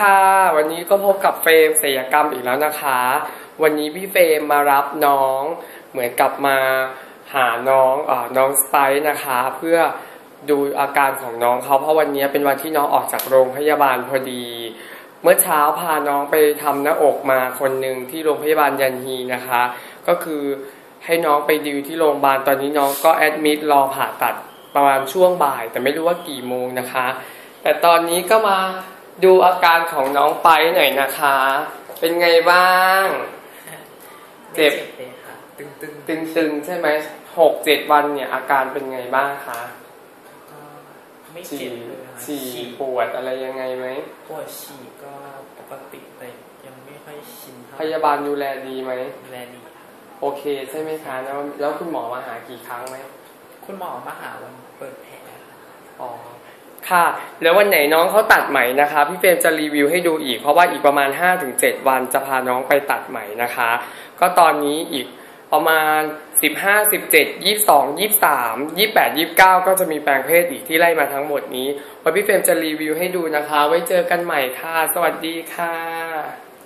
ค่ะ วันนี้ก็พบกับเฟรมศิลยกรรมอีกแล้วนะคะ วันนี้พี่เฟรมมารับน้องเหมือนกับมาหาน้องอน้องสไปซ์นะคะ เพื่อดูอาการของน้องเขาเพราะวันนี้เป็นวันที่น้องออกจากโรงพยาบาลพอดี เมื่อเช้าพาน้องไปทำหน้าอกมาคนหนึ่งที่โรงพยาบาลยันฮีนะคะ ก็คือให้น้องไปดิวที่โรงพยาบาลตอนนี้น้องก็แอดมิดรอผ่าตัดประมาณช่วงบ่าย แต่ไม่รู้ว่ากี่โมงนะคะ แต่ตอนนี้ก็มา ดูอาการของน้องไปหน่อยนะคะ เป็นไงบ้าง เจ็บไม่เลยค่ะตึงตึงตึงๆใช่ไหมหกเจ็ดวันเนี่ย อาการเป็นไงบ้างคะๆก็ไม่ฉี่เจ็บเลยค่ะฉี่ปวดอะไรยังไงไหมปวดฉี่ก็ปกติแต่ยังไม่ค่อยชินเท่าพยาบาลดูแลดีไหมแลดีค่ะโอเคใช่ไหมคะแล้วแล้วคุณหมอมาหากี่ครั้งไหมคุณหมอมาหาวันเปิดแผลค่ะอ๋อ ค่ะ แล้ววันไหนน้องเขาตัดไหมนะคะ พี่เฟรมจะรีวิวให้ดูอีก เพราะว่าอีกประมาณ 5-7 วันจะพาน้องไปตัดไหมนะคะ ก็ตอนนี้อีกประมาณ 15 17 22 23 28 29 ก็จะมีแปลงเพศอีกที่ไล่มาทั้งหมดนี้วันพี่เฟรมจะรีวิวให้ดูนะคะ ไว้เจอกันใหม่ค่ะ สวัสดีค่ะ